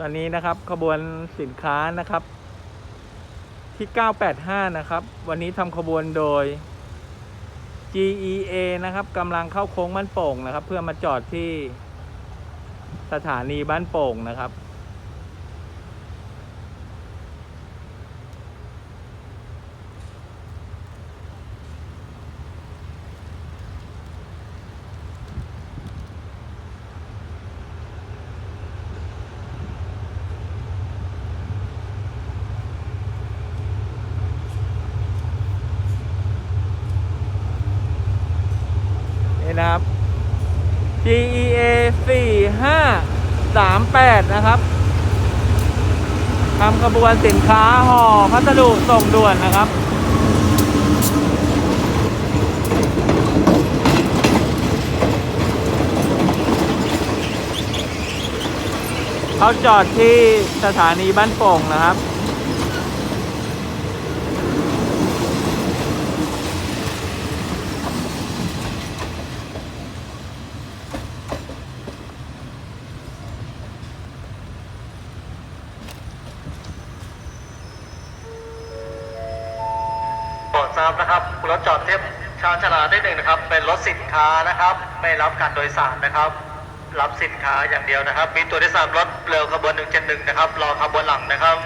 ตอนนี้นะครับขบวนสินค้านะครับ ที่ 985 นะครับ วันนี้ทำขบวนโดย GEA นะครับกำลังเข้าโค้งบ้านโป่งนะครับ เพื่อมาจอดที่สถานีบ้านโป่งนะครับ นี่นะครับ GEA 4538 นะครับทำขบวนสินค้าห่อพัสดุส่งด่วนนะครับเขาจอดที่สถานีบ้านโป่งนะครับ โปรดทราบนะครับรถจอดเทียบชาญชาลาได้หนึ่งนะครับ เป็นรถสินค้านะครับ ไม่รับการโดยสารนะครับ รับสินค้าอย่างเดียวนะครับ มีตัวโดยสารรถเร็วขบวน 171 นะครับ รอขบวนหลังนะครับ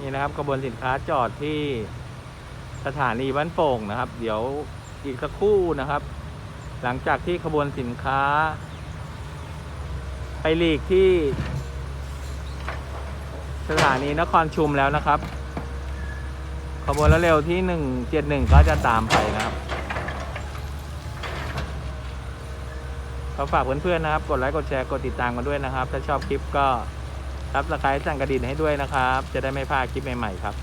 นี่นะครับขบวนสินค้าจอดที่สถานีบ้านโป่งนะครับ เดี๋ยวอีกสักครู่นะครับ หลังจากที่ขบวนสินค้า ไปหลีกที่ สถานีนครชุมแล้วนะครับ ขบวนรถเร็วที่หนึ่งเจ็ดหนึ่งก็จะตามไปนะครับก็ฝากเพื่อนๆนะครับ กดไลค์กดแชร์กดติดตามกันด้วยนะครับ ถ้าชอบคลิปก็รับสไครต์สั่งกระดิ่งให้ด้วยนะครับ จะได้ไม่พลาดคลิปใหม่ๆครับ